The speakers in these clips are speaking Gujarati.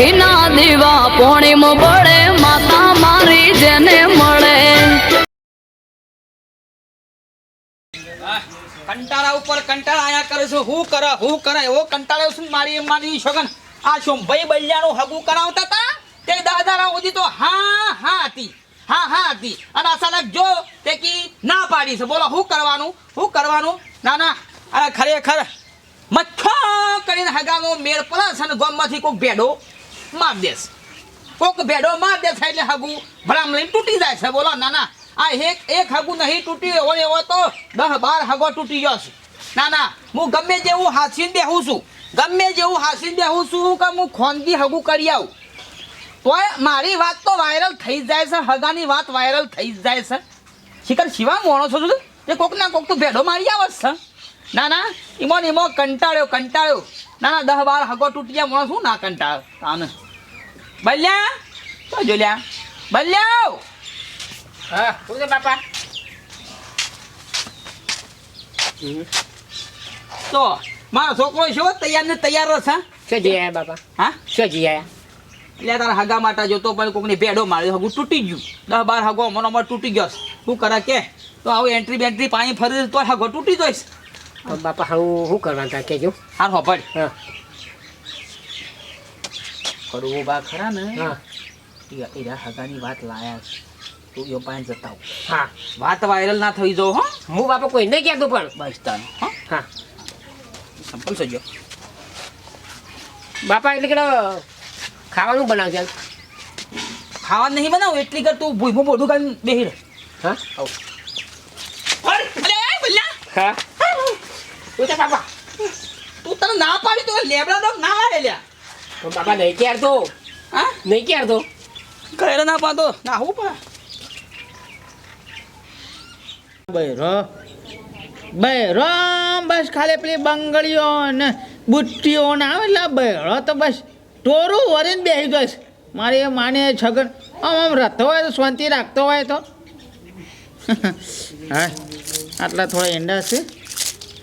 ઘીના દીવા પોણીમ પડે માતા મારી જેને મળે. કંટાળા ઉપર કંટાળા આયા કરે છે, હું કરે હું કરે, એવો કંટાળ્યો છું મારી મારી છોકન આ શોભાઈ બલિયાનું હગું કરાવતા હતા તે દાદાના સુધી તો હા હા હતી. હા હા હતી. અને અચાનક જો તે કી ના પાડી છે. બોલો શું કરવાનું? શું કરવાનું? ના ના. અરે ખરેખર મચ્છો કરીને હગાનો મેળ પડે છે ને ગોમમાંથી કોઈક ભેડો. માર દેશ. કોક ભેડો માર દેશ એટલે હગું ભરામ લઈને તૂટી જાય છે. બોલો ના ના આ એક એક હગું નહીં તૂટ્યું એવો એવો તો દસ બાર હગો તૂટી ગયો છે. ના હું ગમે જેવું હાસીને બેહું છું. ગમે જેવું હાસીને બેહું છું કે હું ખોનગી હગું કરી આવું. તોય મારી વાત તો વાયરલ થઈ જાય છે. હગાની વાત વાયરલ થઈ જાય છે. શિખર, શિવા મોણો છો છું કે કોક ના કોક તો ભેડો મારી આવે છે. ના ના ઈમો ને ઈમો કંટાળ્યો કંટાળ્યો. ના ના દસ બાર હગો તૂટી ગયા મોણસ શું ના કંટાળ્યો? તાને. બલ્યા? તો જો લ્યા. બલ્યાઓ હા શું છે બાપા? તો મારો છોકરો શું તૈયાર ને તૈયાર રહેશે શું જઈ આયા બાપા? હા? શું જઈ આયા? એટલે તારા હગા માટે જોતો પણ કોકની ભેડો માર્યો હગું તૂટી ગયું. દસ બાર હગો મનો મન તૂટી ગયો શું કરે કે? તો આવું એન્ટ્રી બેન્ટ્રી પાણી ફરી તો હગો તૂટી જઈશ. તો બાપા હું શું કરવાનું તા કેજો? હાર હોપડ હા. કરવું બા ખરા ને? હા. એરા હગાની વાત લાયા છે. તું યો પાસે જતા. હા. વાત વાયરલ ના થઈ જો હો. હું બાપા કોઈ નહીં કહેતો પણ. બસ તાન હો. હા. સંપલ સજો બાપા એટલે કે ખાવાનું બનાવજે ખાવા નહીં બનાવ એટલી કર તું ભૂઈમું મોઢું કાઢીને બેહી રહે. હા? હા. છે બાપા તું તને ના પાડી તો લેબડા દો ના મારે લ્યા. તો બાપા નહીં ક્યારતો હા? નહીં ક્યારતો કહેલો ના પાડો. ના હું પડે? બૈરો બૈરો બસ ખાલી પેલી બંગડીઓ ને બુટ્ટીઓ ને આવે એટલે બૈરો તો બસ. ટોરું વરીને બેસી જઈશ. મારી એ માને છગન. આમ આમ રહેતો હોય તો શાંતિ રાખતો હોય તો. હા આટલા થોડા એંડા છે.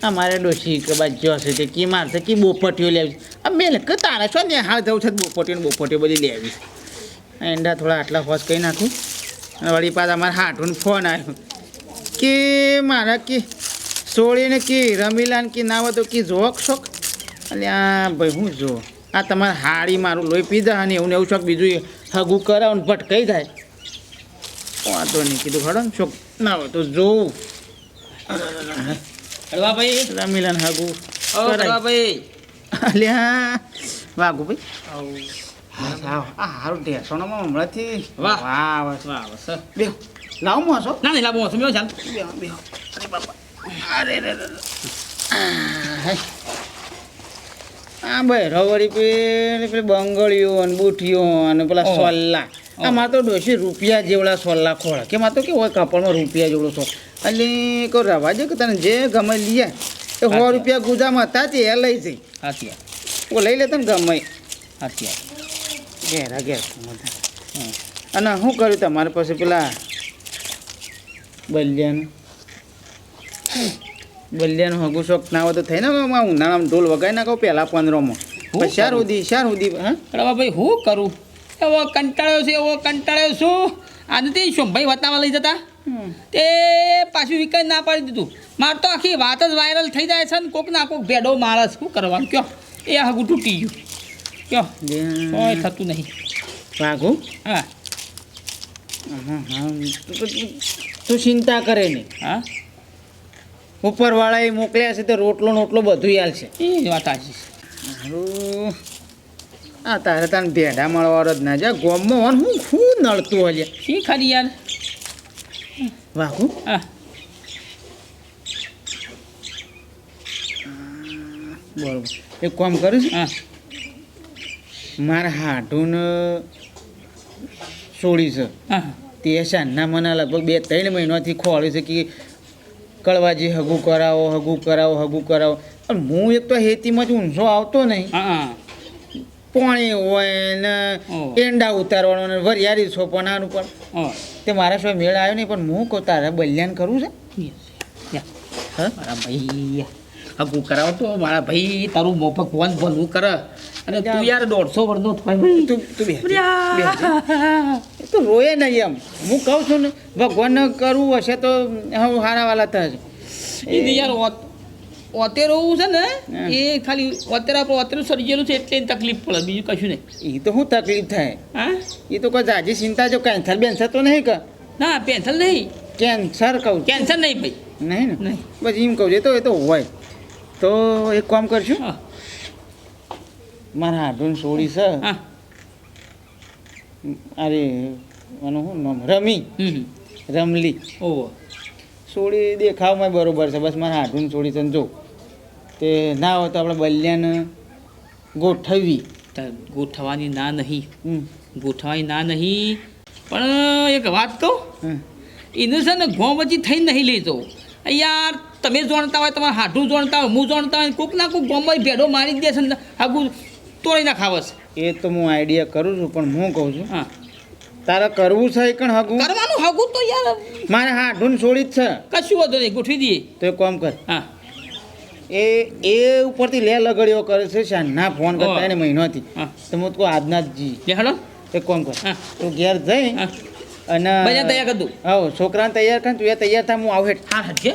અમારે ડોશી કે બાજુ હશે તે કી મારશે કી બોપટીઓ લેવી આ મેં કે તારે છો ને, હાલ જવું છે બોપટીઓ ને બોપટીઓ બધી લેવી એંડા થોડા આટલા ફોસ કહી નાખું. અને વળી પાછા અમારે હાટું ફોન આવ્યો કે મારા કે સોળીને કે રમીલાને કે ના તો કે જોક શોખ એટલે આ ભાઈ હું જો આ તમારે હાડી મારું લોહી પીધા અને એવું ને એવું શોખ બીજું હગું કરાવો ને ભટકાઈ જાય. વાંધો નહીં કીધું ખડો ને શોખ ના હોય તો જોવું હળવા ભાઈ? રમીલાને હાગુ. ઓ હળવા ભાઈ. અલ્યા વાગુ ભાઈ. આવ. આ હારું ઢેસોનામાં હમણાંથી. વાહ. વાહ વાહ. વાહ લાવો છો ના નહીં લાવો સમજો ચાલ. બેહો બેહો. અરે બાપા. અરે રે રે રે. આ, ભાઈ રવડી પેલી પેલી બંગડીઓ અને બુઠીઓ અને પેલા સોલ્લા. આમાં તો ડોશી રૂપિયા જેવડા સોલ્લા ખોળા કે માં તો કેવું હોય કાપડમાં રૂપિયા જેવડો સો એટલે કહો રવા દે કે તને જે ગમે લઈએ એ સો રૂપિયા ગુજામાં હતા તે એ લઈ જઈ. હાથી ઓ લઈ લે તને ગમે. હાથી ઘેરા ઘેર. અને શું કર્યું તમારે પાસે પેલા બલિયાનું? બલિયાનું હગુ શોખ ના હોય તો થઈ ને ઉનાળામાં ઢોલ વગાડી નાખો પહેલાં પંદરોમાં. શાર સુધી શાર સુધી હા? ભાઈ હું કરું? એવો કંટાળ્યો છે એવો કંટાળ્યો છું. શું ભાઈ વતાવા લઈ જતા. તે પાછું વિકલ્પ ના પાડી દીધું. મારે તો આખી વાત જ વાયરલ થઈ જાય છે ને કોક ના કોક ભેડો માણસ શું કરવાનું? કયો? એ હગું તૂટી ગયું. કયો? કોઈ થતું નહીં. વાઘું? હા. તું- ચિંતા કરે નહીં. હા? ઉપરવાળાએ મોકલ્યા છે તો રોટલો નોટલો બધું હાલશે. એ વાત સાચી છે. આ તારે તને ભેડા મળવાનો જ ના જા ગોમમાં હોન હું શું નડતું હોય શી ખરી યાર? વાહુ હા. બરોબર. એક કામ કરીશ. હા. મારા હાટુન છોડી છે. તે સાંજના મને લગભગ બે ત્રણ મહિનાથી ખોળ્યું છે કે કળવાજી હગું કરાવો હગું કરાવો હગું કરાવો. પણ હું એક તો હેતીમાં જ ઊંઝો આવતો નહીં. હા. પોણી હોય ને. એંડા ઉતારવાનો ને વરિયારી સોંપવાના હા તે મારા શું મેળ આવ્યો નહીં પણ હું કહું તારે બલ્યાન કરવું છે? હા? મારા ભાઈ હગું કરાવ તો મારા ભાઈ તારું મોફક ફોન ભલું કરે. અને તું યાર દોઢસો વર્ષનો થાય ભાઈ. તું તું એ તો રોયે નહીં એમ. હું કહું છું ને ભગવાન કરવું હશે તો હું સારા વાલા થશે એને યાર ઓત- ઓતેરું છે ને એ ખાલી ઓતેર પર ઓતેર સર્જેલું છે એટલે તકલીફ પડે બીજું કશું નહીં. એ તો શું તકલીફ થાય? હા? એ તો કોઈ જાજી ચિંતા જો કેન્સર બેન્સર તો નહીં કે? ના પેન્સલ નહીં. કેન્સર કહું કેન્સર નહીં ભાઈ. નહીં ને? નહીં. બસ એમ કહું છું તો એ તો હોય. તો એક કામ કરશું. મારા હાડુન સોડી છે. અરે આનું શું નામ? રમી. રમલી. ઓહો. સોડી દેખાવમાં બરોબર છે. બસ મારા હાડુન સોડી છે ને જો. તે ના હોય તો આપણે બલ્યાને ગોઠવવી ગોઠવાની ના નહીં. ગોઠવાની ના નહીં. પણ એક વાત કહું. એને છે ને પછી થઈને નહીં લેતો યાર તમે જાણતા હોય તમારે હાઠું જાણતા હોય હું જાણતા હોય કોક ના કોક ગોમાં ભેડો મારી દે છે આગું તોડી ના ખાવસ એ તો હું આઈડિયા કરું છું પણ હું કહું છું હા. તારે કરવું છે કણ હગું? કરવાનું હગું તો યાર. મારે હાઠું છોડી જ છે. કશું વધુ નહીં ગોઠવી દઈએ. તો એક કામ કર. હા. એ એ ઉપરથી લે લગડીઓ કરે છે શાનના ફોન કરતા એને મહિનોથી હા. તો હું તો આજના જ જી લે હડો એક કોમ કર. તું ઘેર જઈ અને તૈયાર કરી દઉં આવો છોકરાને તૈયાર કર તું એ તૈયાર થાય હું આવું હેઠ. હા હટકે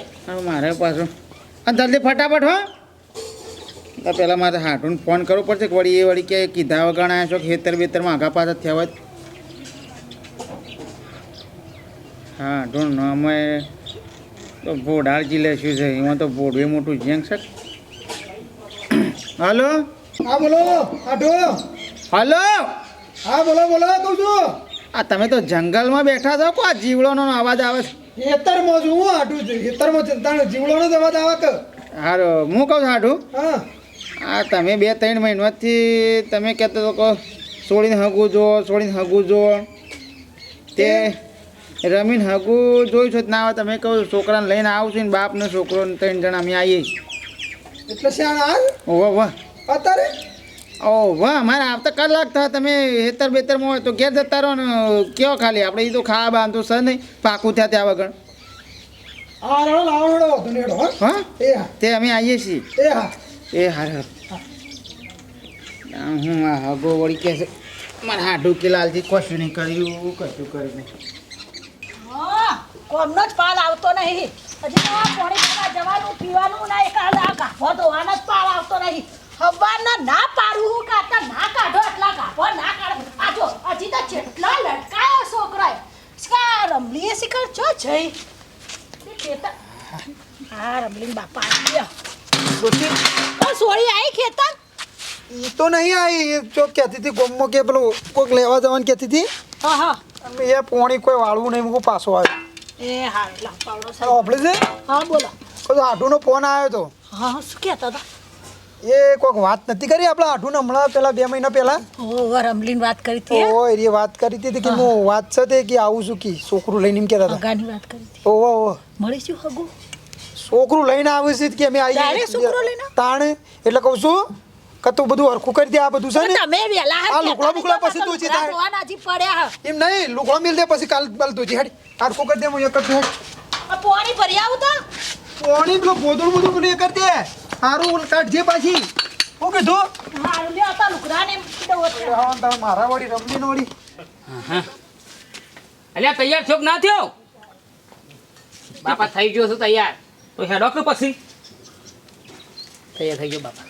મારે પાછો. અને જલ્દી ફટાફટ હો. તો પહેલાં મારે હાટું ફોન કરવો પડશે કે વળી એ વળી કે કીધા વગર આવ્યા છો ખેતર બેતરમાં આગા પાછા થયા હોય. હા ઢોણ અમે તો બોડાળ જિલ્લા શું છે? એમાં તો બોડવે મોટું જેંગ છે. હલો? હા બોલો આટો. હલો? હા બોલો બોલો કહું છું. આ તમે તો જંગલમાં બેઠા છો કો આ જીવડોનો અવાજ આવે છે? ખેતરમાં છું હું આટું છું ખેતરમાં ચિંતા જીવડોનો જ અવાજ આવે કે? હારો હું કહું છું હાટું હા. આ તમે બે ત્રણ મહિનાથી તમે કહેતો હતો કે છોડીને હગું જો છોડીને હગું જો. તે રમીને હગુ જોયું જ ના આવે તમે કહો છોકરાને લઈને આવશું ને બાપ ને છોકરો ને ત્રણ જણા અમે આવીએ. એટલે શ્યાણ આજ ઓહો વાહ અત્યારે ઓહ વાહ મારે આવતા કલાક થયા. તમે હેતર બેતરમાં હોય તો ઘેર જતા રહો ને કયો ખાલી? આપણે એ તો ખાવા બાંધો સર નહીં. પાકું થયા ત્યાં વગર. તે અમે આવીએ છીએ. એ હારે હું આ હગો વળી કે છે. મારે હાડું કે લાલજી કશું નહીં કર્યું કશું કર્યું નહીં. કોમનો જ પાલ આવતો નહીં. હજી તો આ પાણી પીવા જવાનું પીવાનું ના એક આ ગાભો ધોવાનો જ પાલ આવતો નહીં. હવાના ના પારું હું કાઢતા ના કાઢો એટલા ગાભો ના કાઢો. આ જો હજી તો જેટલા લટકાયો છોકરાએ કા રમલીએ શીખર છો જઈ ખેતર હા રમલીન બાપા આવી ગયા. ઓ સોળી આવી ખેતર? એ તો નહીં આવી એ જો કહેતી હતી ગોમમાં કે પેલું કોઈક લેવા જવાનું કહેતી હતી. હા હા. એ પોણી કોઈ વાળવું નહીં હું પાછો આવ્યો. એ હા લા પાવડો સાહેબ ઓફલે છે? હા બોલો. કોઈ આટુનો ફોન આવ્યો તો. હા શું કહેતા હતા? એ કોઈક વાત નથી કરી આપણે આટુને હમણાં પેલા બે મહિના પહેલા ઓ રમલીન વાત કરી હતી એ વાત કરી હતી કે હું. વાત છે તે કે આવું છું કે છોકરું લઈને એમ કહેતા હતા. હગાની વાત કરી હતી. મળીશું હગું? છોકરું લઈને આવે છે કે અમે લઈને? તાણે? એટલે કહું છું કે તું બધું હરખું કરી દે આ બધું છે ને? તમે વેલા આ લુગડા બુગડા પછી તું સીધા- ધોવાના હજી પડ્યા. એમ નહીં લુગડો મિલ દે પછી કાલ બલ તું હેડ હરખું કરી દે હું એક જ હેડ. આ પોણી ભરી આવું તો. પોણી પેલો ગોદડું બધું કરી કરી દે. સારું કાઢજે પાછી. હું કીધું? હારું લે આ લુકડા ને હા, તારે મારા વાળી રમલી નોડી હા અલ્યા તૈયાર થયો કે ના થયો? બાપા થઈ ગયો છું તૈયાર. તો હેડો કે પછી? તૈયાર થઈ ગયો બાપા.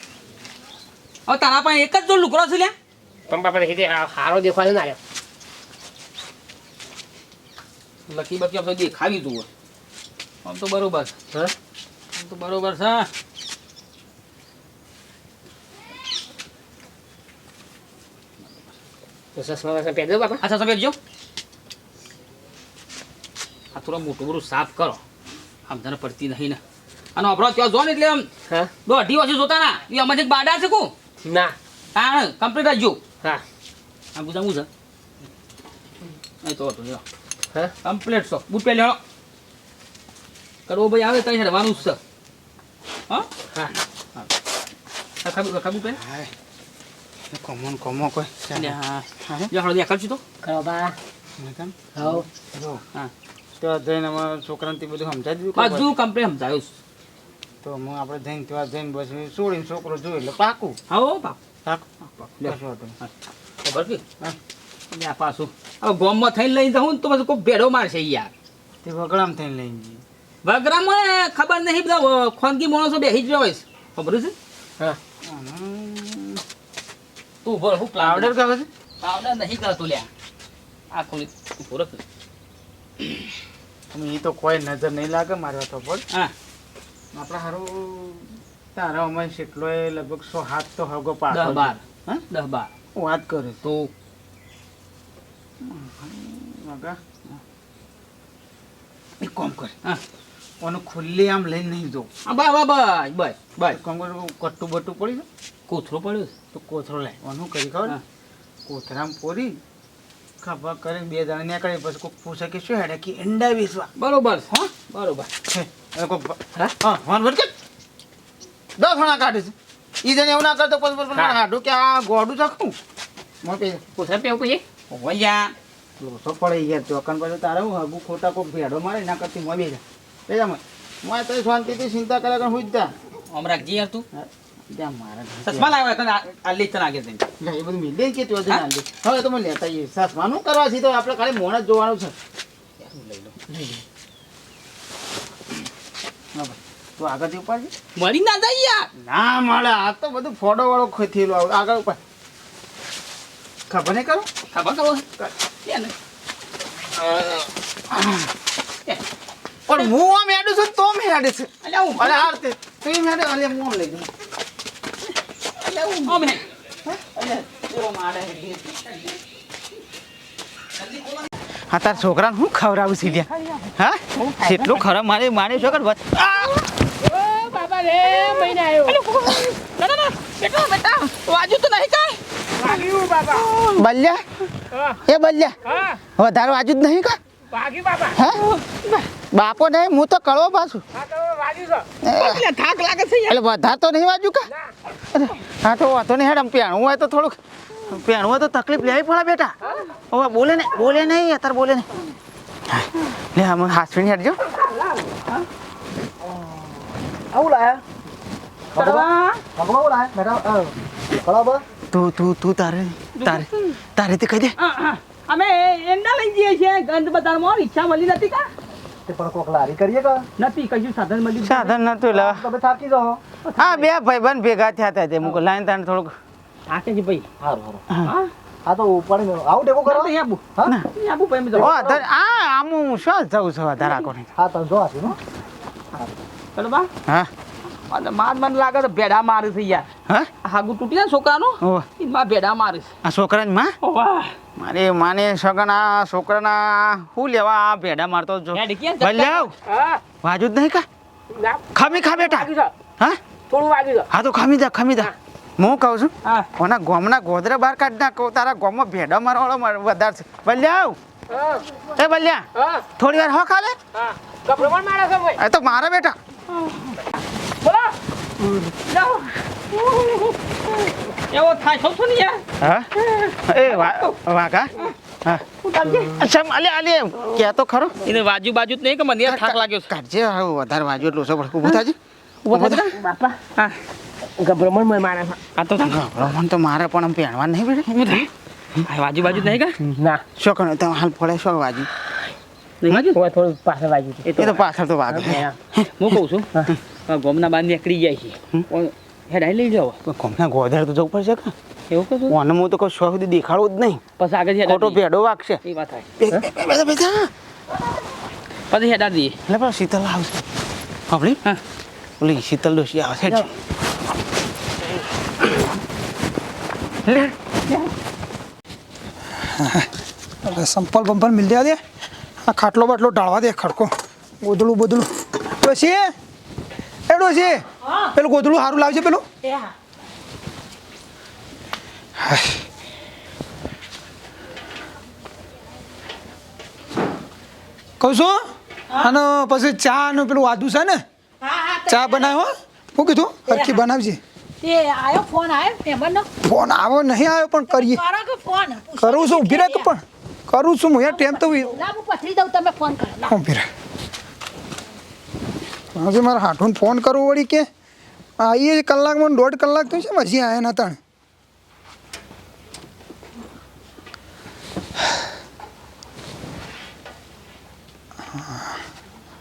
હવે તારા પાસે એક જ જો લુકરો છે લ્યા. પણ બાપા દેખી હારો દેખાય છે ને. લકી બકી આપણે દેખાવી તું આમ તો બરોબર. હા? આમ તો બરોબર છે. ચશ્મા વસમા પહેરી દો બાપા? સફેદ જો આ થોડો મોટું બધું સાફ કરો. આમ તને પડતી નહીં ને. અને આપણો ત્યાં જો ને એટલે આમ હા? દો અઢી જોતા ના. એ અમારે એક બાડા છે કો ના હા કમ્પ્લીટ રાખજો હા આ બધા હું છે અહીં તો હતું હા કમ્પ્લીટ છો બુટ પહેલી હળો કરવો ભાઈ આવે હેડવાનું જ છે હા હા ખાબુ ખાબુ પહેલ કોમન કોમો કોઈ હા હા હળો દેખાડ છું તો કરો બા હા તો જઈને અમારા છોકરાને તે બધું સમજાવી દીધું બધું કમ્પ્લીટ સમજાયું છે. તો હું આપણે જઈને ત્યાં જઈને પછી છોડીને છોકરો જોઈ એટલે પાકું? બાપ પાકું. લ્યો. કશો વાંધો નહીં. ખબર કે એટલે આ પાછું. હવે ગોમમાં થઈને લઈ જાઉં ને તો પછી કોઈ ભેડો મારશે યાર. તે વગડામ થઈને લઈને જઈએ. વગરામાં ખબર નહીં બધા ખોનગી માણસો બેસી જ હોય ખબર છે? હા. તું રહો, હું પાવડર કહે છે? પાવડર નહીં કરતો લ્યા. આ ખોલી રખ. એ તો કોઈ નજર નહીં લાગે મારા તો પણ હા. આપણે હારું તારા અમે કેટલો લગભગ સો હાથ તો હગો પાડો બાર. હા? દસ બાર. વાત કરે તો? એક કોમ કર. હા. ઓનું ખુલ્લી આમ લઈને નહીં જો. બા બા બસ બસ કોમ કર કટ્ટું બટ્ટું પડી જાય કોથળો પડ્યો તો કોથળો લે. ઓનું કરી ખબર? કોથરામાં પોરી ખભા કરીને બે દાણા નીકળે પછી કોઈ પૂછે કે શું હેડે કે ઈંડા વેચવા બરોબર છે. હા? બરોબર. દસ ફણા કાઢે છે ઈ જને એવું ના કરતો પછી પછી મારે હાડું કે આ ગોડું ચાખું મને પોસા પે કહીએ વૈયા. લોસો પડે યાર ચોકન પડે તારે હું હગુ ખોટા કોક ભેડો મારે ના કરતી મોં બેજા બેજા મોં મોં તો શાંતિથી ચિંતા કર્યા કર હું જ જા. આમ રાખજી યાર તું. ત્યાં મારા ચશ્મા લાવ્યા તને આ- લીધ તને આગળ જઈને લે, એ બધું મિલે કે તું લે. હવે તો મને લેતા સસમાનું કરવા છે તો આપણે ખાલી મોણ જ જોવાનું છે. ના ભાઈ, તું આગળથી ઉપાડજે મરી ના જાય યાર. ના મળે આ તો બધું ફોડો વાળો થયેલું આવે આગળ ઉપર. ખબર નહીં કરો? ખબર કરો. પણ હું આમ હેડું છું તો મેં હેડે છે. અલે હું અરે હાર તે. તું એમ હેડે અલે હું આમ લઈ જઉં. અલે હું આમ હે? હા તાર છોકરાને હું ખવડાવું છું હા? કેટલું ખરાબ મારે મારે છોકર બાબા રે મહિને આવ્યો. ના ના ના બેટા બેટા વાજુ તો નહીં કાંઈ? વાગ્યું બાબા. બલ્યા? એ બલ્યા? હા. વધારે વાજુ જ નહીં કા? વાગ્યું બાબા. હા? બાપો નહીં હું તો કળવો પાછું. હા તો વાગ્યું છે. એ, એટલે થાક લાગે છે એટલે વધાર તો નહીં વાજુ કા? હા તો વાંધો નહીં હેડ આમ પહેણવું હોય તો થોડુંક. પહેણવું હોય તો તકલીફ લેવી પડે બેટા. હવે બોલે ને બોલે નહીં અત્યારે બોલે નહીં. લે આમ હાસવીને હેડજો. લાયા આવું લાયા બેટા કળા તું તું તું તારે તારે તારે તે કહી દે. અમે એંડા લઈ જઈએ છીએ ગંધ બજારમાં રિક્ષા મળી નથી કા તે પણ કોક લારી કરીએ કા નથી કશું સાધન મળી સાધન નતું એટલે તમે થાકી જાઓ હા બે ભાઈબંધ ભેગા થયા હતા તે મુકો લાઈન તાણ થોડુંક થાકે છે ભાઈ સારું સારું હા હા તો ઉપાડી આવું ટેકો કરો તો આબુ હા આબુ ભાઈ ઓ ધર આ આમ હું શું જઉં છું વધારા કોને હા તમે જો હશે ચલો બા. હા. માર મને લાગે તો ભેડા મારે છે યાર. હા? હાગુ તૂટી જાય છોકરાનું? માં ભેડા મારે આ છોકરાની માં? મારે માને સગના છોકરાના શું લેવા આ ભેડા મારતો જો. હા. વાજુ જ નહીં કા? ના. ખમી ખા બેટા? હા? થોડું હા તો ખમી જા ખમી જા. હું. કહું છું કોના ગોમના ગોદરા બહાર કાઢ નાખો તારા ગોમમાં ભેડા મારવાળો માર- વધારે છે બલ્યા હા. એ ભલ્યા થોડી વાર હો ખાલે. તો મારા બેટા. બોલો. જાઓ. એવો થાય છો છો ને યાર? હા? એ વાઘા? અચ્છા અલે અલે કે તો ખરો. એને બાજુ બાજુ જ નહીં કે મને થાક લાગ્યો છે. કાઢજે વધારે વાજુ એટલું સબર ઊભું થાજે ઊભો થા બાપા. હા. ગભરામણમાં મારે. છે. આ તો ગભરામણ તો મારે પણ આમ પહેરવા નહીં બેટા ઊભો થા. જ નહીં કા? ના. શું કરો તમે? હાલ પડે શું વાજુ? થોડું પાછળ વાગ્યું છે. એ એ તો પાછળ તો વાગે. હું કહું છું ગોમના બાર નીકળી જાય છે હેડ લઈ કોમના ગોદર તો જવું પડશે કે? એવું કહું ઓને હું તો શોખ સુધી દેખાડવું જ નહીં. પછી આગળ ખોટો ભેડો વાગશે. એ વાત થાય. પછી હેડા દઈએ એટલે શીતલ આવશે. આપણી હા. ઓલી શીતલ ડોશી આવશે જ સંપલ બંપલ મિલ દે. આ ખાટલો બાટલો ઢાળવા દે ખડકો. ગોદડું બોદડું. ડોસી એ ડોસી પેલું ગોદડું સારું લાવજે પેલું. કહું છું? અને પછી ચા નું પેલું આદુ છે ને? ચા બનાવો હું. કીધું? હરખી બનાવજે. ફોન આવ્યો નહીં આવ્યો પણ કરીએ. કરું છું ઊભી રાખ પણ. કરું છું હું યાર ટેમ તો હું પથરી દઉં તમે ફોન કરો. લાવો. ઊભી રાખ મારે હાઠું ફોન કરવો વળી કે? આવીએ કલાકમાં દોઢ કલાક તો છે હજી આવ્યા નતા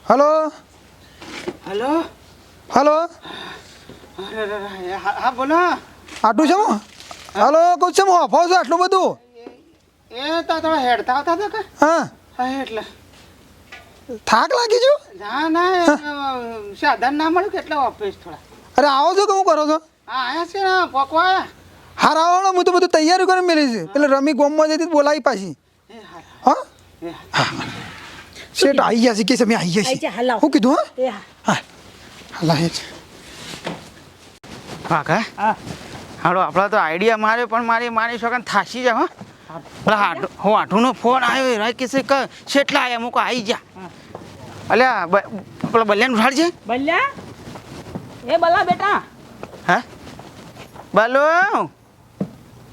હલો? હલો? હલો? હા બોલો. આટલું છે હું? હલો કહું છે હું ઓફો છું આટલું બધું? એ તો થોડા હેડતા આવતા તો કે? હા. હા એટલે. થાક લાગી છું ના ના સાધન ના મળ્યું કેટલા ઓફિસ થોડા. અરે આવો છો કે હું કરો છો? હા આયા છે ને પોકવા. હાર આવો હું તો બધું તૈયારી કરીને છે. એટલે રમી ગોમમાં જતી બોલાવી પાછી. હા શેઠ આવી ગયા છે કે તમે આવી ગયા આઈ છે જા, હું કીધું હા? હા. હા. લાય કાકા? હા. હાલો આપણા તો આઈડિયા મારે પણ મારી મારી છોકરાને થાસી જા હા. હું હાટુનો ફોન આવ્યો રાય કે છે કે છેટલા આવ્યા મૂકો આવી જા અલ્યા પેલા બલ્યાનું ઉઠાડ છે? બલ્યા? એ બલા બેટા. હા? બાલુ?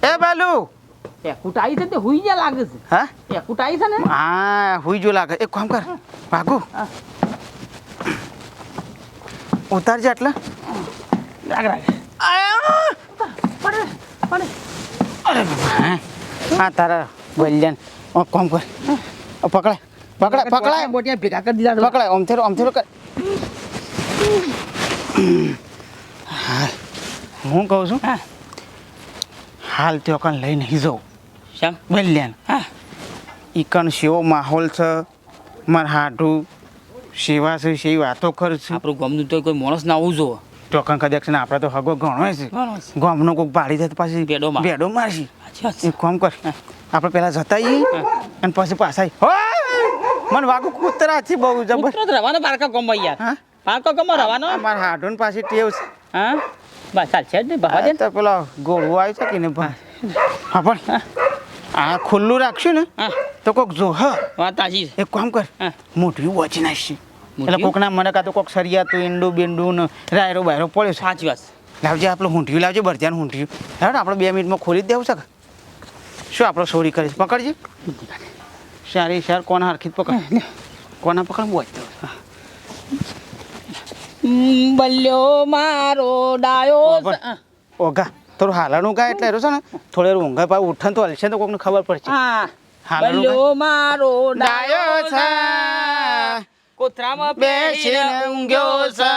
એ બાલુ? એ કુટાઈ છે તે હુઈ જા લાગે છે. હા? એ કુટાઈ છે ને? હા હુઈ જો લાગે. એક કામ કર ભાગુ. ઉતારજે એટલે રાગ રાગ પડે પડે અરે બાબા હે હા તારા બલ્યાન ઓ કામ કર પકડાય પકડાય પકડાય બોટિયા ભેગા કરી દીધા પકડાય ઓમથેરો ઓમથેરો કર. હા કહું છું. હાલ તે કણ લઈ નહીં જાઉં શ્યામ બલ્યાન હા. ઈકણ શેવો માહોલ છે મારા હાડું સેવા છે સેવી વાતો કર છે. આપણું ગમનું તો કોઈ માણસ ના આવવું જોવો ટોકન કદાચ આપણે તો હગો ઘણો છે ગમનો કોઈક પાડી જાય પાછી ભેડો માર. ભેડો મારશી. એક કામ કર. આપણે પેલા જતા આવીએ અને પછી પાછા આવીએ. મને વાગુ કૂતરાથી બહુ જબરજસ્ત કૂતરો રવાનો પારકા ગમવા યાર. હા? પારકો ગમો રવાનો? મારા હાડું પાછી ટેવ છે. હા? બસ ચાલ છે બહાર આ તો પેલા ગોળવો આવ્યો છે કે ને હા. પણ આ ખુલ્લું રાખશું ને તો કોક જો હ. વાત તાજી એક કામ કર. હા. વોચી નાખશે એટલે? કોકના મને કાં તો કોક સરિયાતું ઈંડું બિંડું ને રાયરો બાયરો પડ્યો છે. સાચી વાત છે. લાવજે આપણે ઊંધિયું લાવજે બરજાનું ઊંધિયું. હેડ આપણે બે મિનિટમાં ખોલી જ દેવું છે શું આપણે સોરી કરીશ પકડજે. સારી સાર કોના હરખી જ પકડ કોના પકડ? બોજ હમ, બલ્યો મારો ડાયો ઓગણ. ઓગા થોડું હાલાનું ગાય એટલે એરો છે ને થોડી વાર ઊંઘા પાછું ઉઠન તો હલશે તો કોકને ખબર પડશે. હા. હાલાનું બલ્યો મારો ડાયો છે કોથરામાં બેસીને ઊંઘ્યો છે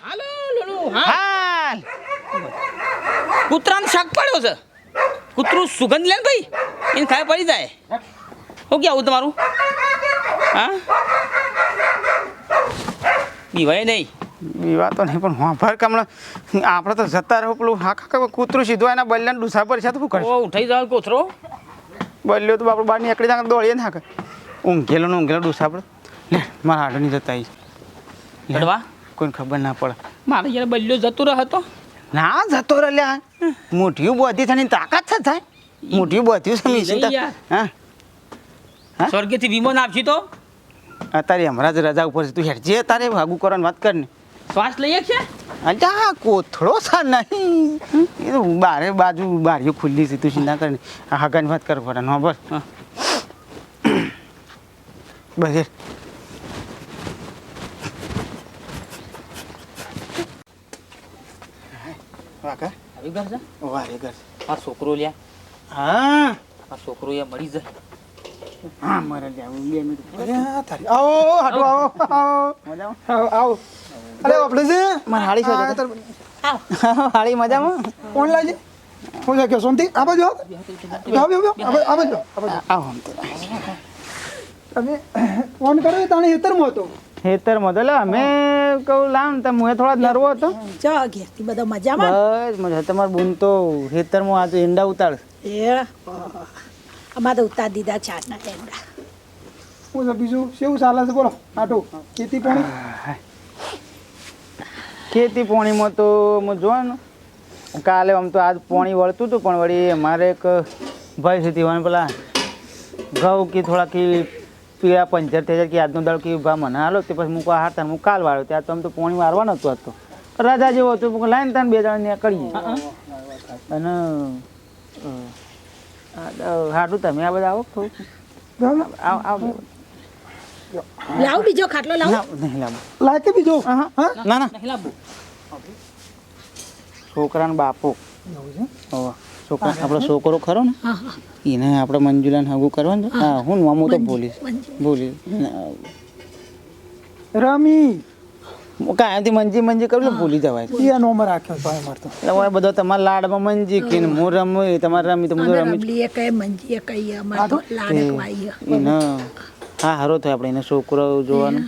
હાલો લુલુ હા. હાલ. કૂતરાને શાક પડ્યો છે? કૂતરું સુગંધ લે ને ભાઈ? એને ખાય પડી જાય. શું કેવું તમારું? હા? બીવાય નહીં. બીવા તો નહીં પણ હુંભાર કે હમણાં આપણે તો જતા રહો પેલું હા કાકા કૂતરું સીધું એના બલ્યાને ડૂસા પર છે તો શું કરે ઉઠાઈ જાવ કૂતરો બલ્યો તો આપણે બહાર નીકળી જાય દોડીએ ને હાકે ઊંઘેલો ને ઊંઘેલો ડૂસા પર. લે મારા આડો નહીં જતા આવી લડવા કોઈને ખબર ના પડે. મારે યાર બલ્યો જતો રહ્યો હતો ના જતો રહ્યા. મોટી મોઢિયું બોધી થાય તાકાત છે થાય મોઢિયું બોધ્યું છે મીસી હા. સ્વર્ગથી વીમો વિમો આપશી તો? અત્યારે હમણાં જ રજા ઉપર છે. તું હેડજે તારે ભાગું કરવાની વાત કર ને. શ્વાસ લઈએ છે અલ્યા કોથળો સા નહીં. એ તો બારે બાજુ બારીઓ ખુલ્લી છે તું ચિંતા કરે આ હગાની વાત કર પડે. નો બસ બસ એ. આવી ઘર છે? વારે ઘર આ છોકરો લ્યા. હા. આ છોકરો યા મળી જાય. હા મારે જાવું બે મિનિટ અરે તારી. આવો હાટુ આવો આવો મજામાં? આવો આવો. અરે આપણે છે? મારે હાળી શું આ હાળી મજામાં? કોણ લાવજે. હું છે કે સોનથી આ બાજુ આવો. બાજુ. આવો તમે ફોન કર્યો તાણે હેતરમાં હતો. હેતર મદલે અમે કહું લાવ ને તમે થોડા નરવો હતો. ચા ઘેરથી બધા મજામાં? બસ મજા તમારે બૂન તો હેતરમાં આજે ઈંડા ઉતાર એ અમારે તો ઉતાર દીધા ચારના ઈંડા હું તો બીજું કેવું ચાલે છે બોલો આટો? ખેતી પાણી? ખેતી પોણીમાં તો હું જોવા ને કાલે આમ તો આજ પોણી વળતું હતું પણ વળી મારે એક ભાઈ સુધી પેલા ઘઉં કે થોડા કે પીળા પંચર થઈ જાય કે આજનો દાડો કે ભા મને હાલો તે પછી મૂકવા હારતા હું કાલ વાળો ત્યાં તો આમ તો પોણી વારવાનો હતો હતો. રાજા જેવો હતો હું લાઈન તાન બે જણા કરીએ. અને હાડું તમે આ બધા આવો થોડું? આવ લાવ બીજો ખાટલો લાવ. ના નહીં લાવો. લાય કે બીજો હા? ના ના. નહીં લાવવું. છોકરાનો બાપો. એવું છે? હોવે. છોકરા આપણો છોકરો ખરો ને? એને આપણે મંજુલાને હગું કરવાનું હા. હું મામું તો ભૂલીશ. મંજી. રમી. કાંઈથી મંજી મંજી કરું ભૂલી જવાય. એ નોમર રાખ્યો છે ભાઈ મારતો. એટલે હવે બધો તમારા લાડમાં મંજી કે હું રમું તમારે રમી તો બધું રમી એ કઈ મંજીએ કઈ અમારો લાડ લાડક હા હારો થાય આપણે એને છોકરો જોવાનું.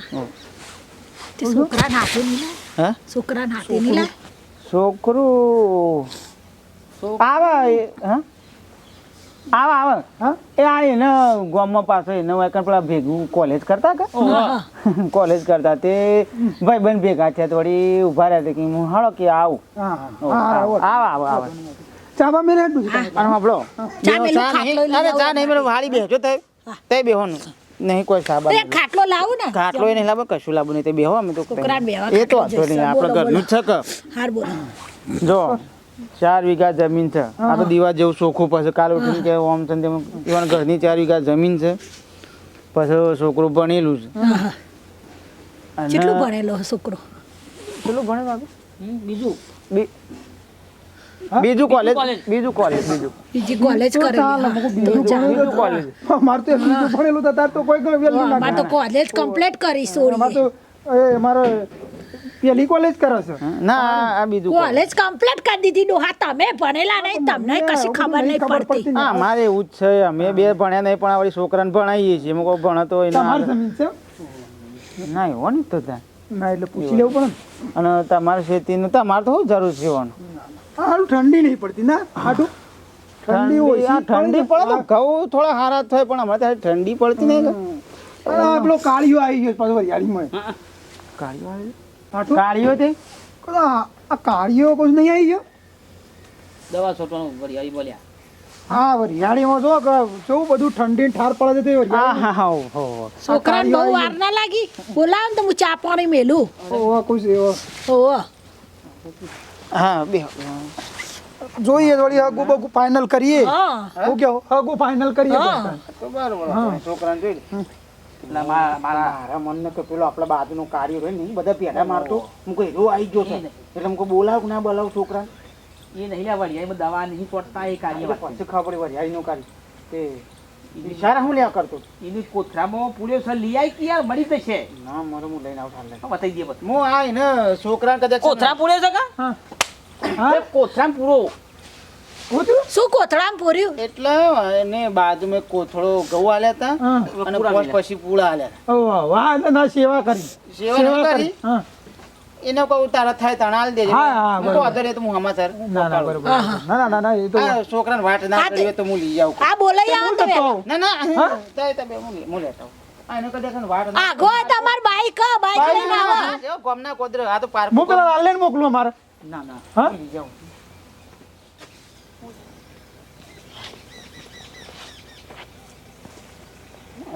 છોકરા હાથે નહીં હા? છોકરા હાથે નહીં છોકરું. આવે હા? આવે આવે. એ આ એને ગામમાં પાછો એને વાયકણ પેલા ભેગું કોલેજ કરતા કે? કોલેજ કરતા તે ભાઈ બહેન ભેગા છે થોડી ઊભા રહ્યા હતા કે હું હાલો કે આવું. આવ હો, હા હા આવો. આવો. મેલે અને ચા નહીં. અરે ચા નહીં વાળી બેહજો તે તે બેહોનું નહીં કોઈ સાબા ખાટલો લાવું ને? ખાટલો એ નહીં લાવો કશું લાવું નહીં. તે બેહો અમે તો એ તો નહીં. આપણે ઘરનું જ છે કે? હાર બોલો. જો. ચાર વીઘા જમીન છે. આ તો દીવા જેવું ચોખ્ખું પછી કાલ ઉઠીને કે ઓમ છે ને ઘરની ચાર વીઘા જમીન છે. પછી છોકરો ભણેલું છે. કેટલું ભણેલો છોકરો? કેટલું ભણે બાબુ બીજું? બી- બીજું કોલેજ કોલેજ. બીજું કોલેજ બીજું. બીજી કોલેજ. બીજું કોલેજ મારે તો બધું ભણેલું તો તાર તો કોઈ કોઈ વેલ્યુ ના અમાર તો કોલેજ કમ્પ્લીટ કરી સોરી તો એ મારે પેલી કોલેજ કરો છો. ના આ- બીજું કોલેજ કમ્પ્લીટ કરી દીધી ડોહા તમે ભણેલા નહીં તમને કશી ખબર નહીં પડતી. હા મારે એવું જ છે. અમે બે ભણ્યા નહીં પણ આપણી છોકરાને ભણાવીએ છીએ. અમુક ભણતો હોય તમારી ના જમીન છે? ના એવો નહીં તો ત્યાં. ના એટલે પૂછી લેવું પડે અને તમારે ખેતીનું તમારે તો શું જરૂર છે હોન હાલ ઠંડી નહીં પડતી ના? હાટું? ઠંડી હોય આ ઠંડી પડે તો ઘઉં થોડા સારા થાય પણ અમારે ત્યાં ઠંડી પડતી નહીં પેલો કાળિયો આવી ગયો પાછો વરિયાળીમાં. કાળિયો આવી? કાળીઓ તે? આ આ કોઈ નહીં આવી ગયો? દવા છોટવાનું વરિયાળી બોલ્યા. હા વરિયાળીમાં જો કે કેવું બધું ઠંડી ઠાર પડે છે હા હા હા હો, હો, હો. છોકરાને બહુ વાર ના લાગી. બોલાવ તો હું ચા પાણી મેલું. ઓવા કોઈ છે એવો. ઓહો હા બે. જોઈએ થોડી હગુ બગુ ફાઇનલ કરીએ. હું. કેવું હગુ ફાઇનલ કરીએ. તો બરોબર છોકરાને જોઈ લે. એટલે મારા મારા મનને કે પેલો આપણા બાજુનો કાર્ય હોય ને બધા પેડા મારતો. હું કહું એવો આવી ગયો છે? એટલે હું બોલાવ ના બોલાવ છોકરા એ નહીં લે વરિયાળીમાં દવા નહીં ચોટતા એ કાર્ય પછી ખબર પડી વરિયાળીનું કાર્ય. તે ઈશારા હું લેવા કરતો? એની કોથરામાં પૂર્યો છે લઈ આવી કે યાર મળી જશે? ના મારે હું લઈને આવું લે બતાવી દે પછી હું આ એને છોકરા કદાચ કોથરા પૂર્યો છે કા? હા. એ કોથરામાં પૂરો? શું કોથળામાં પૂર્યું? એટલે એને બાજુમાં કોથળો ઘઉં આલ્યા હતા અને પૂરા પોસ મળ્યા. પછી પૂળા આલ્યા વાહ ના સેવા કરી. સેવા કરી. હા. કહું તારા થાય તાણા દેજે. હા, હા, તો બરોબર. અધર એ તો હું સમાચાર ના ના બરોબર ના ના ના ના એ તો છોકરાને વાટ ના હા, તે- હું લઈ આવું. આ બોલાઈ આવો તમે. ના ના તાય તાય હું લેતા આવું. કદાચ વાટ ના આગો તમાર બાઈક બાઈક લઈને આવો. કરી. કોદરે આ તો પાર્ક હું પેલા લાલને મોકલું અમારે ના ના હા લઈ જાઉં.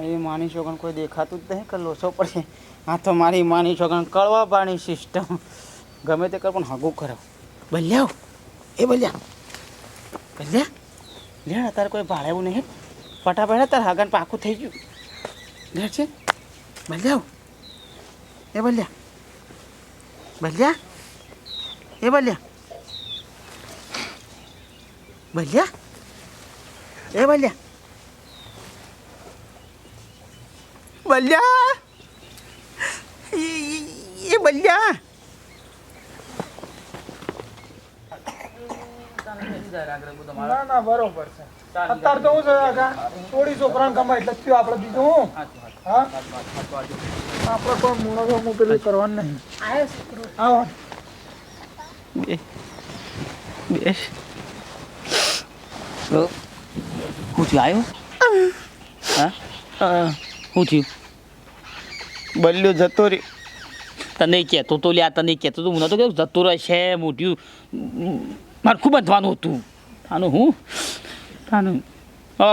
એ માની છોકરાને કોઈ દેખાતું જ નહીં કે લોસો પણ આ તો મારી માની છોકરાને કળવા પાણી સિસ્ટમ ગમે તે કર, પણ હગું કરો. બલ્યા એ બલ્યા. બલ્યા. લે તારે કોઈ ભાડે એવું નહીં. ફટાફટ તારે હાગન પાકું થઈ ગયું. લે, છે. બલ્યા એ બલ્યા. બલ્યા. એ બલ્યા. બલ્યા. એ બલ્યા. બલ્યા એ- બલ્યા ના ના બરોબર છે. અત્યારે તો હું છે કાકા થોડી છોકરાને કમાય એટલે થયું આપણે બીજું હું? હા? આપણે કોઈ મૂળો હું પેલું કરવાનું નહીં. આવો બેસ હું થયું? આવ્યો હા. શું થયું? બલ્યો જતો રે તને કહેતો તો લ્યા તને કહેતો તો હું નતો કે જતો રહેશે મોટ્યું મારે ખૂબ બાંધવાનું હતું. આનું હું? આનું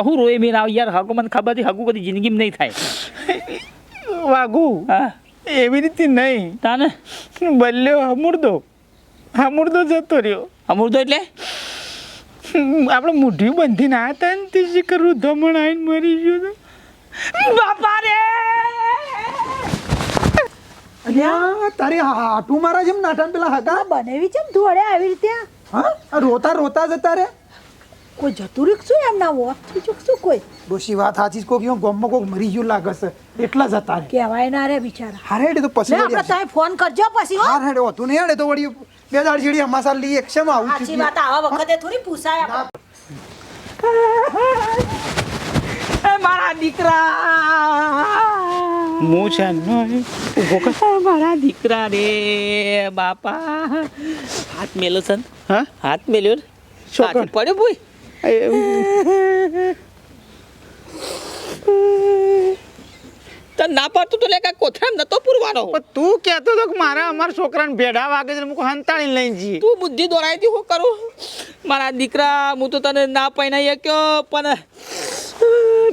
હું રોય મેં આવ યાર હગો મને ખબર હતી હગું કદી જિંદગીમાં નહીં થાય. વાગુ હા? એવી રીતે નહીં. તાને? બલ્યો હમુરદો. હમુરદો જતો રહ્યો. અમૃતો એટલે? આપણે મુઢ્યું બંધીને આ હતા ને તે શિખર વૃદ્ધામણ આવીને મરી ગયો બાપા રે! અલ્યા? તારી હાટું મારા જેમ નાઠાન પેલા હગા? બનેવી ચમ ધોળે આવી રીતે? હા? રોતા રોતા જતા રે કોઈ જતું રીક શું એમના વોક થઈ ચૂકશું કોઈ? ડોશી વાત સાચી છે, કોક યો ગમમાં કોક મરી ગયું લાગે છે. એટલા જતા રે કહેવાય ના રે બિચારા. હારે હેડે તો પછી આપણે તમે ફોન કરજો પછી હો. હેડે હોતું નહીં હેડે તો વળી બે દાડ જેડી અમાસા લઈ એક શેમાં આવું સાચી વાત આવા વખતે થોડી પૂછાય એ મારા દીકરા! હું છે નો ઊભો કર મારા દીકરા રે બાપા હાથ મેલો છે ને? હા હાથ મેલ્યો ને? શું હાથી કર? પડ્યો ભૂઈ તને ના પાડતું તો લે કાંઈ કોથળા નતો પૂરવાનો. પણ તું કહેતો તો કે મારા અમારા છોકરાને ભેડા વાગે છે મૂકો હંતાળીને લઈને જી તું બુદ્ધિ દોરાયથી હું કરું? મારા દીકરા હું તો તને ના પહેણાઈ શક્યો પણ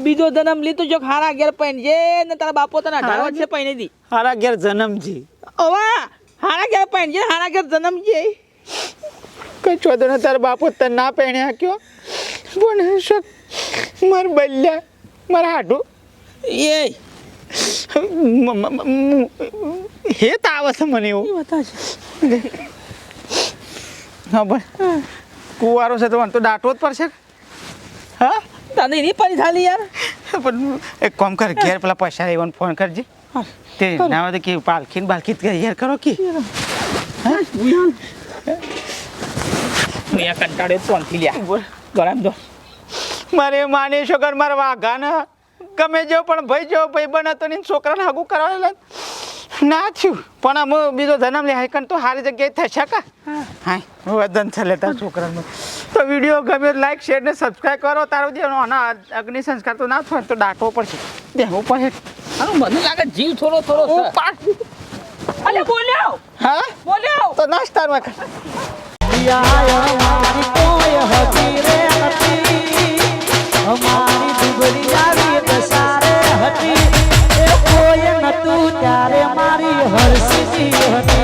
બીજો જન્મ લીધો જો હારા ઘેર પહેણજે ને તારા બાપો તને અઢાર વર્ષે પહેરી દી. હારા ઘેર જન્મજી હવે હારા ઘેર પહેણજે હારા ઘેર જન્મજે કઈ ચોદો ને તારા બાપો તને ના પહેણ્યા કયો પણ શક માર બલ્યા મારા હાડું. એ હેત આવે છે મને એવું. હા પણ કુવારો છે તો તો દાટવો જ પડશે હા? તને એની થાલી યાર. પણ એક કામ કર ઘેર પેલા પૈસા રહેવાનું ફોન કરજે. તે ના હોય તો કે પાલખી બાલખી યાર કરો કે. મેં કંટાળ્યો ફોનથી લ્યા. ગરમ દો મારે માને છોકર મારા વાઘા ને ગમે જેવો પણ ભાઈ જેવો ભાઈ બને તો ની છોકરાને હગું કરાવે ના થયું. પણ અમે બીજો જન્મ લે હાઈકન તો સારી જગ્યાએ થશે કા? હા. વદન છે લેતા છોકરાનું. તો વીડિયો ગમે લાઈક શેર ને સબસ્ક્રાઈબ કરો. તારો જે આના અગ્નિ સંસ્કાર તો ના થાય તો દાટવો પડશે. દેવું પડશે. મને લાગે જીવ થોડો થોડો અલે બોલ્યો. હા? બોલ્યો. તો નાસ્તામાં અમારી દુબરી આવી તારે હતી. એ કોઈ નતું ત્યારે મારી હરસીજી હતી.